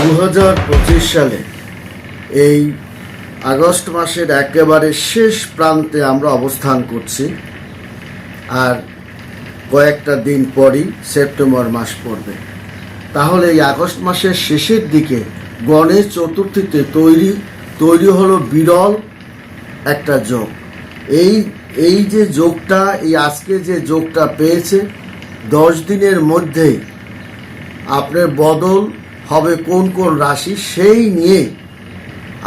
দু হাজার পঁচিশ সালে, এই আগস্ট মাসের একেবারে শেষ প্রান্তে আমরা অবস্থান করছি। আর কয়েকটা দিন পরই সেপ্টেম্বর মাস পড়বে। তাহলে এই আগস্ট মাসের শেষের দিকে গণেশ চতুর্থীতে তৈরি তৈরি হলো বিরল একটা যোগ। এই এই যে যোগটা, এই আজকে যে যোগটা পেয়েছে, দশ দিনের মধ্যেই আপনার বদল হবে কোন কোন রাশি, সেই নিয়ে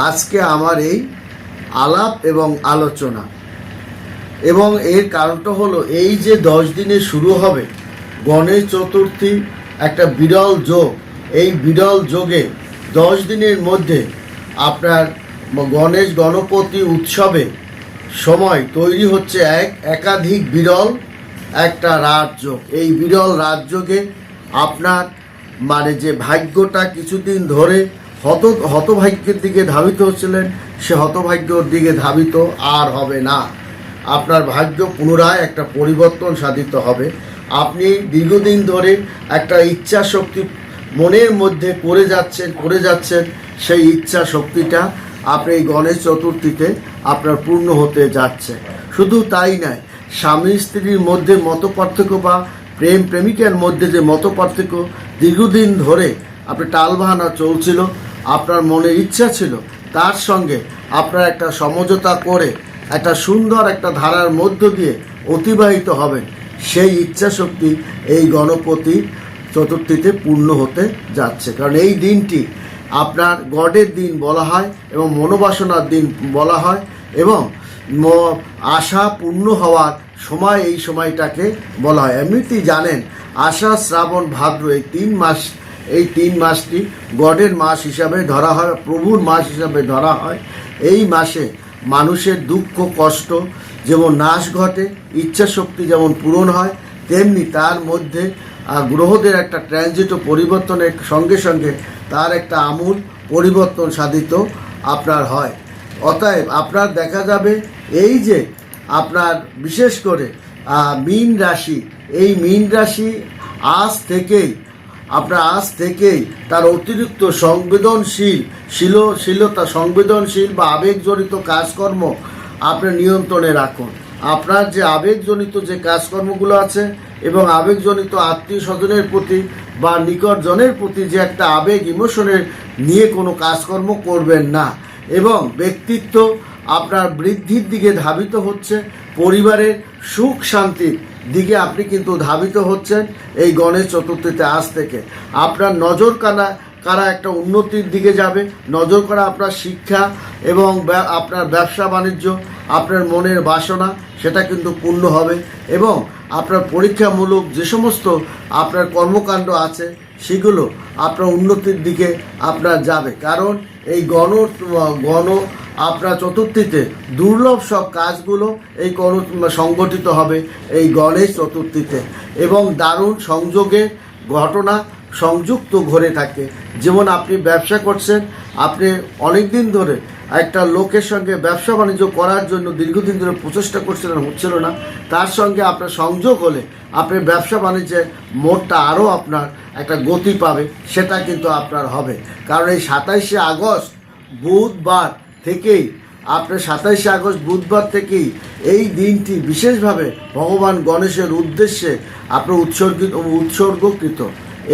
আজকে আমার এই আলাপ এবং আলোচনা। এবং এর কারণটা হলো, এই যে দশ দিনে শুরু হবে, গণেশ চতুর্থী একটা বিরল যোগ। এই বিরল যোগে দশ দিনের মধ্যে আপনার গণেশ গণপতি উৎসবে সময় তৈরি হচ্ছে এক একাধিক বিরল একটা রাজযোগ। এই বিরল রাজযোগে আপনার মানে যে ভাগ্যটা কিছুদিন ধরে হত, হতভাগ্যের দিকে ধাবিত হচ্ছিলেন, সে হতভাগ্যর দিকে ধাবিত আর হবে না। আপনার ভাগ্য পুনরায় একটা পরিবর্তন সাধিত হবে। আপনি দীর্ঘদিন ধরে একটা ইচ্ছা শক্তি মনের মধ্যে করে যাচ্ছেন করে যাচ্ছেন সেই ইচ্ছা শক্তিটা আপনি এই গণেশ চতুর্থীতে আপনার পূর্ণ হতে যাচ্ছে। শুধু তাই নয়, স্বামী স্ত্রীর মধ্যে মত পার্থক্য বা প্রেম প্রেমিকার মধ্যে যে মত পার্থক্য দীর্ঘদিন ধরে আপনি টালবাহানা চলছিল, আপনার মনের ইচ্ছা ছিল, তার সঙ্গে আপনার একটা সমঝোতা করে একটা সুন্দর একটা ধারার মধ্য দিয়ে অতিবাহিত হবেন। সেই ইচ্ছা শক্তি এই গণপতি চতুর্থীতে পূর্ণ হতে যাচ্ছে। কারণ এই দিনটি আপনার গডের দিন বলা হয় এবং মনোবাসনার দিন বলা হয় এবং আশা পূর্ণ হওয়ার সময় এই সময়টাকে বলা হয়। এমনিতেই জানেন আষাঢ় শ্রাবণ ভাদ্র এই তিন মাস, এই তিন মাসটি গডের মাস হিসাবে ধরা হয়, প্রভুর মাস হিসাবে ধরা হয়। এই মাসে মানুষের দুঃখ, কষ্ট যেমন নাশ ঘটে ইচ্ছা শক্তি যেমন পূরণ হয়, তেমনি তার মধ্যে গ্রহদের একটা ট্রানজিট ও পরিবর্তনের সঙ্গে সঙ্গে তার একটা আমূল পরিবর্তন সাধিত আপনার হয়। অতএব আপনার দেখা যাবে এই যে আপনার বিশেষ করে মীন রাশি। এই মীন রাশি আজ থেকেই, আপনার আজ থেকেই তার অতিরিক্ত সংবেদনশীল, শিল, শীলতা সংবেদনশীল বা আবেগজনিত কাজকর্ম আপনার নিয়ন্ত্রণে রাখুন। আপনার যে আবেগজনিত যে কাজকর্মগুলো আছে এবং আবেগজনিত আত্মীয় স্বজনের প্রতি বা নিকটজনের প্রতি যে একটা আবেগ ইমোশনের নিয়ে কোনো কাজকর্ম করবেন না। এবং ব্যক্তিত্ব আপনার বৃদ্ধির দিকে ধাবিত হচ্ছে, পরিবারের সুখ শান্তির দিকে আপনি কিন্তু ধাবিত হচ্ছেন এই গণেশ চতুর্থীতে আজ থেকে। আপনার নজর কানা, কারা একটা উন্নতির দিকে যাবে, নজর করা আপনার শিক্ষা এবং আপনার ব্যবসা বাণিজ্য, আপনার মনের বাসনা, সেটা কিন্তু পূর্ণ হবে এবং আপনার পরীক্ষামূলক যে সমস্ত আপনার কর্মকাণ্ড আছে, সেগুলো আপনার উন্নতির দিকে আপনার যাবে। কারণ এই গণ গণ আপনার চতুর্থীতে দুর্লভ সব কাজগুলো এই কর, সংগঠিত হবে এই গণেশ চতুর্থীতে। এবং দারুণ সংযোগে ঘটনা সংযুক্ত ঘরে থাকে। যেমন আপনি ব্যবসা করছেন, আপনি অনেক দিন ধরে একটা লোকের সঙ্গে ব্যবসা বাণিজ্য করার জন্য দীর্ঘদিন ধরে প্রচেষ্টা করছিলেন হচ্ছিল না। তার সঙ্গে আপনার সংযোগ হলে আপনি ব্যবসা বাণিজ্যের মোড়টা আরও আপনার একটা গতি পাবে, সেটা কিন্তু আপনার হবে। কারণ এই সাতাইশে আগস্ট, বুধবার থেকেই, আপনার সাতাইশে আগস্ট বুধবার থেকেই এই দিনটি বিশেষভাবে ভগবান গণেশের উদ্দেশ্যে আপনার উৎসর্গিত উৎসর্গকৃত।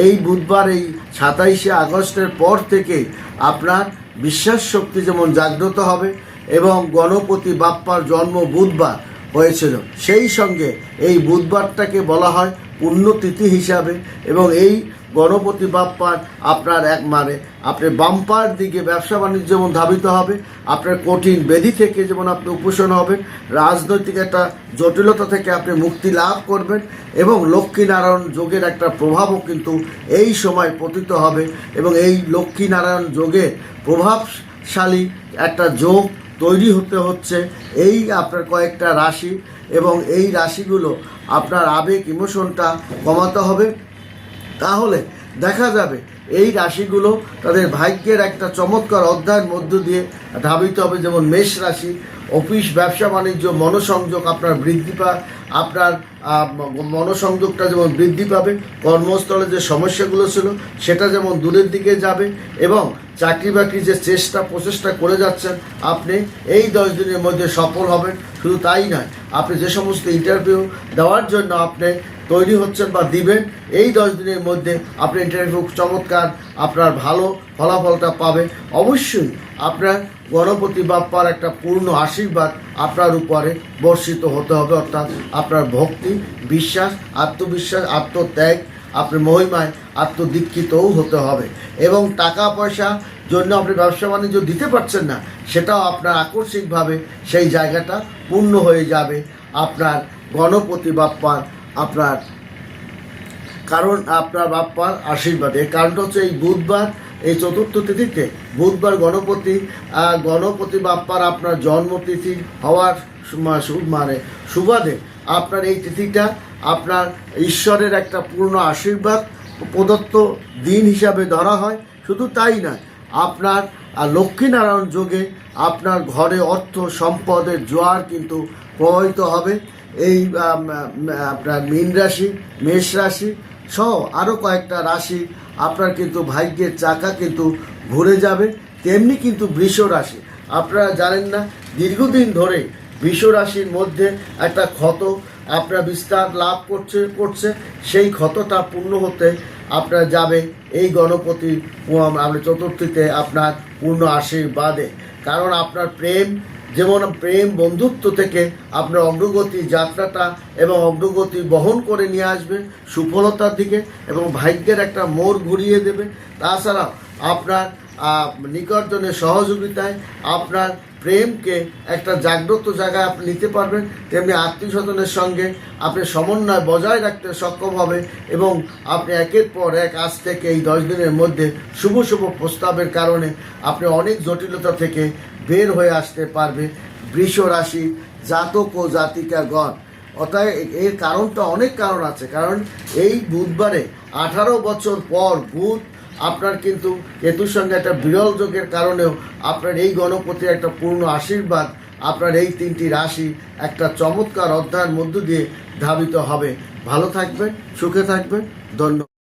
এই বুধবার এই সাতাইশে আগস্টের পর থেকেই আপনার বিশ্বাস শক্তি যেমন জাগ্রত হবে এবং গণপতি বাপ্পার জন্ম বুধবার হয়েছিল। সেই সঙ্গে এই বুধবারটাকে বলা হয় পুণ্যতিথি হিসাবে এবং এই গণপতি বাপ্পার আপনার এক মানে। আপনার বাম্পার দিকে ব্যবসা বাণিজ্য যেমন ধাবিত হবে, আপনার কঠিন ব্যাধি থেকে যেমন আপনি উপশম হবেন, রাজনৈতিক একটা জটিলতা থেকে আপনি মুক্তি লাভ করবেন এবং লক্ষ্মীনারায়ণ যোগের একটা প্রভাবও কিন্তু এই সময় পতিত হবে এবং এই লক্ষ্মীনারায়ণ যোগের প্রভাবশালী একটা যোগ তৈরি হতে হচ্ছে। এই আপনার কয়েকটা রাশি এবং এই রাশিগুলো আপনার আবেগ ইমোশনটা কমাতে হবে। তাহলে দেখা যাবে এই রাশিগুলো তাদের ভাগ্যের একটা চমৎকার অধ্যায়ের মধ্য দিয়ে ধাবিত হবে। যেমন মেষ রাশি, অফিস, ব্যবসা, বাণিজ্য, মনোসংযোগ আপনার বৃদ্ধি পা আপনার মনোসংযোগটা যেমন বৃদ্ধি পাবে, কর্মস্থলে যে সমস্যাগুলো ছিল সেটা যেমন দূরের দিকে যাবে এবং চাকরি বাকরি যে চেষ্টা, প্রচেষ্টা করে যাচ্ছেন, আপনি এই দশ দিনের মধ্যে সফল হবেন। শুধু তাই নয়, আপনি যে সমস্ত ইন্টারভিউ দেওয়ার জন্য আপনি তৈরি হচ্ছেন বা দিবেন, এই দশ দিনের মধ্যে আপনি ইন্টারভিউ চমৎকার আপনার ভালো ফলাফলটা পাবে অবশ্যই আপনার গণপতি বাপ্পার একটা পূর্ণ আশীর্বাদ আপনার উপরে বর্ষিত হতে হবে, অর্থাৎ আপনার ভক্তি, বিশ্বাস, আত্মবিশ্বাস, আত্মত্যাগ আপনার মহিমায় আত্মদীক্ষিতও হতে হবে। এবং টাকা পয়সা জন্য আপনি ব্যবসা বাণিজ্য দিতে পারছেন না, সেটাও আপনার আকস্মিকভাবে সেই জায়গাটা পূর্ণ হয়ে যাবে। আপনার গণপতি বাপ্পার আপনার কারণ আপনার বাপ্পার আশীর্বাদ। এর কারণটা হচ্ছে এই বুধবার, এই চতুর্থ তিথিতে বুধবার গণপতি গণপতি বাপ্পার আপনার জন্মতিথি হওয়ার মানে সুবাদে আপনার এই তিথিটা আপনার ঈশ্বরের একটা পূর্ণ আশীর্বাদ, প্রদত্ত দিন হিসাবে ধরা হয়। শুধু তাই নয়, আপনার লক্ষ্মীনারায়ণ যোগে আপনার ঘরে অর্থ, সম্পদের জোয়ার কিন্তু প্রবাহিত হবে। এই আপনার মীন রাশি, মেষ রাশি সহ আরও কয়েকটা রাশি আপনার কিন্তু ভাগ্যের চাকা কিন্তু ঘুরে যাবে। তেমনি কিন্তু বৃষ রাশি। আপনারা জানেন না, দীর্ঘদিন ধরে বৃষ রাশির মধ্যে একটা ক্ষত আপনার বিস্তার লাভ করছে করছে। সেই ক্ষতটা পূর্ণ হতে আপনার যাবে এই গণপতি আমরা চতুর্থীতে আপনার পূর্ণ আশীর্বাদে। কারণ আপনার প্রেম যেমন প্রেম বন্ধুত্ব থেকে আপনার অগ্রগতি যাত্রাটা এবং অগ্রগতি বহন করে নিয়ে আসবে সুফলতার দিকে এবং ভাগ্যের একটা মোড় ঘুরিয়ে দেবে। তাছাড়াও আপনার নিকটজনের সহযোগিতায় আপনার প্রেমকে একটা জাগ্রত জায়গায় আপনি নিতে পারবেন, তেমনি আত্মীয় স্বজনের সঙ্গে আপনি সমন্বয় বজায় রাখতে সক্ষম হবে এবং আপনি একের পর এক আজ থেকে এই দশ দিনের মধ্যে শুভ শুভ প্রস্তাবের কারণে আপনি অনেক জটিলতা থেকে বের হয়ে আসতে পারবে বৃষ রাশি জাতক ও জাতিকাগণ অর্থাৎ এর কারণটা অনেক কারণ আছে, কারণ এই বুধবারে আঠারো বছর পর বুধ আপনার কিন্তু কেতুর সঙ্গে একটা বিরল যোগের কারণেও আপনার এই গণপতির একটা পূর্ণ আশীর্বাদ, আপনার এই তিনটি রাশি একটা চমৎকার অধ্যায়ের মধ্য দিয়ে ধাবিত হবে। ভালো থাকবেন, সুখে থাকবেন, ধন্যবাদ।